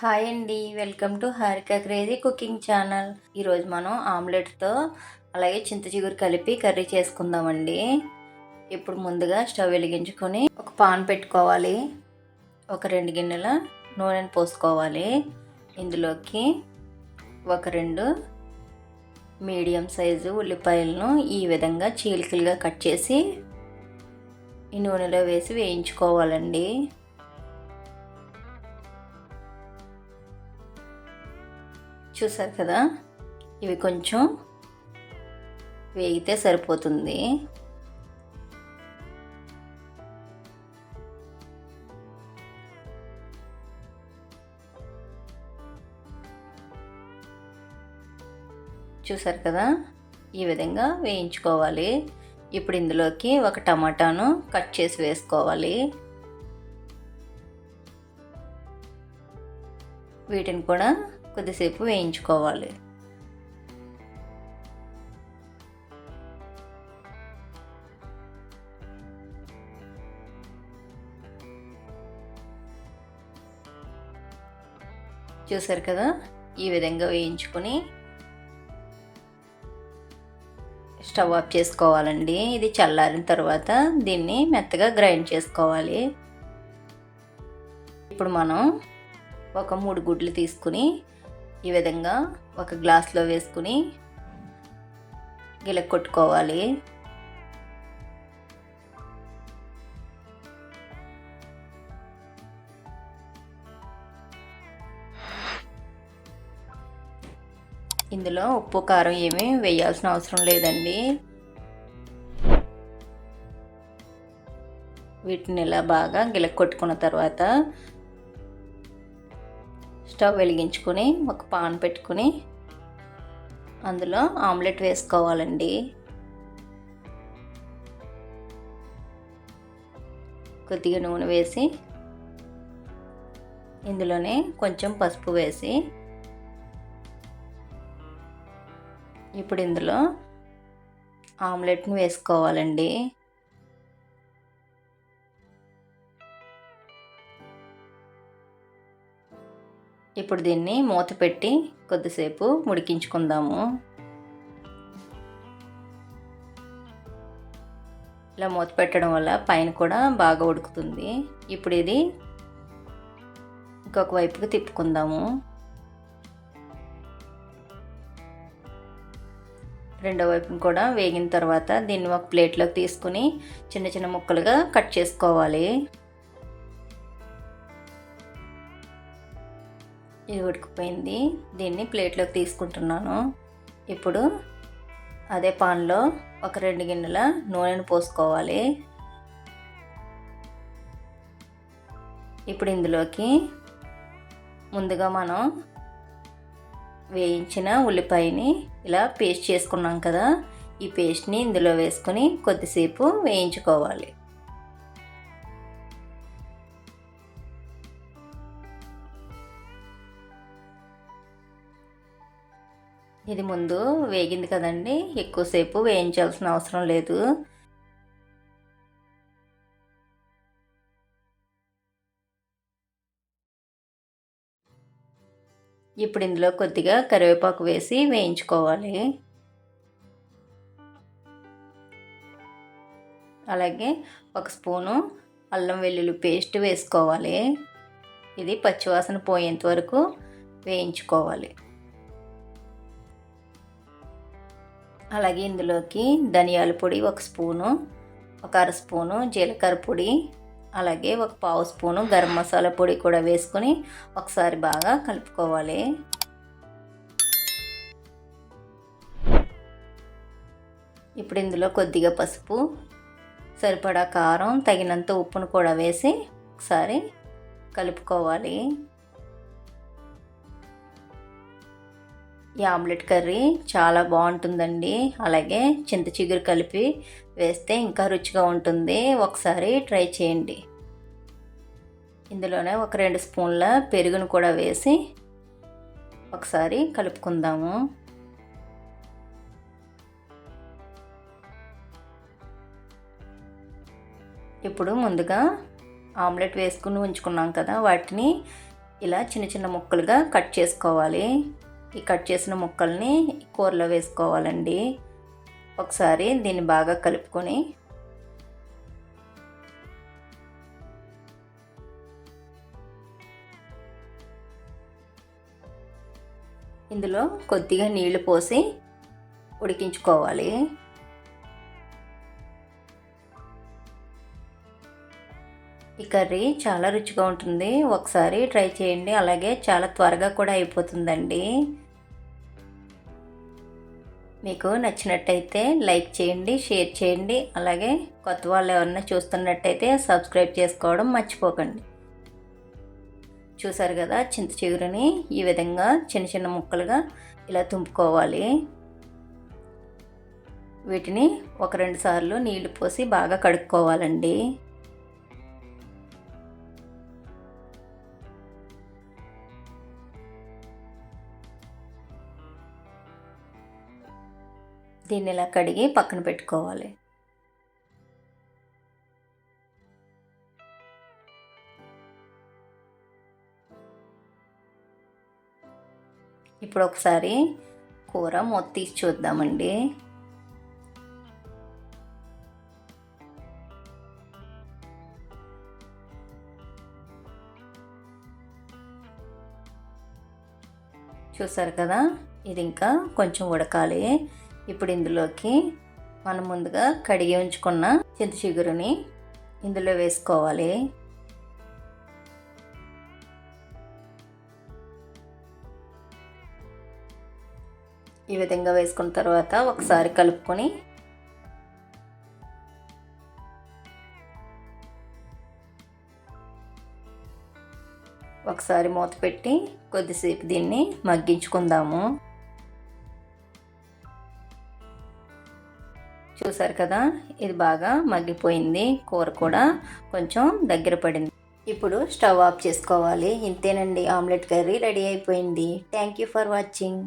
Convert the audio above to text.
Hi అండి. Welcome to Harika crazy cooking channel. ఈరోజు మనం ఆమ్లెట్తో అలాగే చింత చిగురు కలిపి కర్రీ చేసుకుందామండి. ఇప్పుడు ముందుగా స్టవ్ వెలిగించుకొని ఒక పాన్ పెట్టుకోవాలి. ఒక రెండు గిన్నెల నూనెను పోసుకోవాలి. ఇందులోకి ఒక రెండు మీడియం సైజు ఉల్లిపాయలను ఈ విధంగా చీలికలుగా కట్ చేసి ఈ నూనెలో వేసి వేయించుకోవాలండి. చూసారు కదా? ఇవి కొంచెం వేగితే సరిపోతుంది. చూసారు కదా? ఈ విధంగా వేయించుకోవాలి. ఇప్పుడు ఇందులోకి ఒక టమాటాను కట్ చేసి వేసుకోవాలి. వీటిని కూడా కొద్దిసేపు వేయించుకోవాలి. చూసారు కదా? ఈ విధంగా వేయించుకొని స్టవ్ ఆఫ్ చేసుకోవాలండి. ఇది చల్లారిన తర్వాత దీన్ని మెత్తగా గ్రైండ్ చేసుకోవాలి. ఇప్పుడు మనం ఒక మూడు గుడ్లు తీసుకుని ఈ విధంగా ఒక గ్లాస్లో వేసుకుని గిల కొట్టుకోవాలి. ఇందులో ఉప్పు కారం ఏమీ వేయాల్సిన అవసరం లేదండి. వీటిని ఇలా బాగా గిలక్ కొట్టుకున్న తర్వాత స్టవ్ వెలిగించుకొని ఒక పాన్ పెట్టుకుని అందులో ఆమ్లెట్ వేసుకోవాలండి. కొద్దిగా నూనె వేసి ఇందులోనే కొంచెం పసుపు వేసి ఇప్పుడు ఇందులో ఆమ్లెట్ని వేసుకోవాలండి. ఇప్పుడు దీన్ని మూత పెట్టి కొద్దిసేపు ఉడికించుకుందాము ఇలా మూత పెట్టడం వల్ల పైన కూడా బాగా ఉడుకుతుంది. ఇప్పుడు ఇది ఇంకొక వైపుకి తిప్పుకుందాము. రెండో వైపు కూడా వేగిన తర్వాత దీన్ని ఒక ప్లేట్లోకి తీసుకుని చిన్న చిన్న ముక్కలుగా కట్ చేసుకోవాలి. ఇది ఉడికిపోయింది. దీన్ని ప్లేట్లోకి తీసుకుంటున్నాను. ఇప్పుడు అదే పాన్లో ఒక రెండు గిన్నెల నూనెను పోసుకోవాలి. ఇప్పుడు ఇందులోకి ముందుగా మనం వేయించిన ఉల్లిపాయని ఇలా పేస్ట్ చేసుకున్నాం కదా. ఈ పేస్ట్ని ఇందులో వేసుకొని కొద్దిసేపు వేయించుకోవాలి. ఇది ముందు వేగింది కదండి. ఎక్కువసేపు వేయించాల్సిన అవసరం లేదు. ఇప్పుడు ఇందులో కొద్దిగా కరివేపాకు వేసి వేయించుకోవాలి. అలాగే ఒక స్పూను అల్లం వెల్లుల్లి పేస్ట్ వేసుకోవాలి. ఇది పచ్చివాసన పోయేంత వరకు వేయించుకోవాలి. అలాగే ఇందులోకి ధనియాల పొడి ఒక స్పూను ఒక అర స్పూను జీలకర్ర పొడి అలాగే ఒక పావు స్పూను గరం మసాలా పొడి కూడా వేసుకొని ఒకసారి బాగా కలుపుకోవాలి. ఇప్పుడు ఇందులో కొద్దిగా పసుపు సరిపడా కారం తగినంత ఉప్పును కూడా వేసి ఒకసారి కలుపుకోవాలి. ఈ ఆమ్లెట్ కర్రీ చాలా బాగుంటుందండి. అలాగే చింత చిగురు కలిపి వేస్తే ఇంకా రుచిగా ఉంటుంది. ఒకసారి ట్రై చేయండి. ఇందులోనే ఒక రెండు స్పూన్ల పెరుగును కూడా వేసి ఒకసారి కలుపుకుందాము. ఇప్పుడు ముందుగా ఆమ్లెట్ వేసుకుని ఉంచుకున్నాం కదా వాటిని ఇలా చిన్న చిన్న ముక్కలుగా కట్ చేసుకోవాలి. ఈ కట్ చేసిన ముక్కల్ని కూరలో వేసుకోవాలండి. ఒకసారి దీన్ని బాగా కలుపుకొని ఇందులో కొద్దిగా నీళ్ళు పోసి ఉడికించుకోవాలి. కర్రీ చాలా రుచిగా ఉంటుంది. ఒకసారి ట్రై చేయండి. అలాగే చాలా త్వరగా కూడా అయిపోతుందండి. మీకు నచ్చినట్టయితే లైక్ చేయండి షేర్ చేయండి. అలాగే కొత్త వాళ్ళు ఎవరన్నా చూస్తున్నట్టయితే సబ్స్క్రైబ్ చేసుకోవడం మర్చిపోకండి. చూసారు కదా చింత చిగురుని? ఈ విధంగా చిన్న చిన్న ముక్కలుగా ఇలా తుంపుకోవాలి. వీటిని ఒక రెండు సార్లు నీళ్ళు పోసి బాగా కడుక్కోవాలండి. దీన్ని ఇలా కడిగి పక్కన పెట్టుకోవాలి. ఇప్పుడు ఒకసారి కూర మూత తీసి చూద్దామండి. చూసారు కదా? ఇది ఇంకా కొంచెం ఉడకాలి. ఇప్పుడు ఇందులోకి మనం ముందుగా కడిగి ఉంచుకున్న చింత చిగురుని ఇందులో వేసుకోవాలి. ఈ విధంగా వేసుకున్న తర్వాత ఒకసారి కలుపుకొని ఒకసారి మూత పెట్టి కొద్దిసేపు దీన్ని మగ్గించుకుందాము. చూసారు కదా ఇది బాగా మగ్గిపోయింది. కూర కూడా కొంచెం దగ్గర పడింది. ఇప్పుడు స్టవ్ ఆఫ్ చేసుకోవాలి. ఇంతేనండి. ఆమ్లెట్ కర్రీ రెడీ అయిపోయింది. Thank you for watching.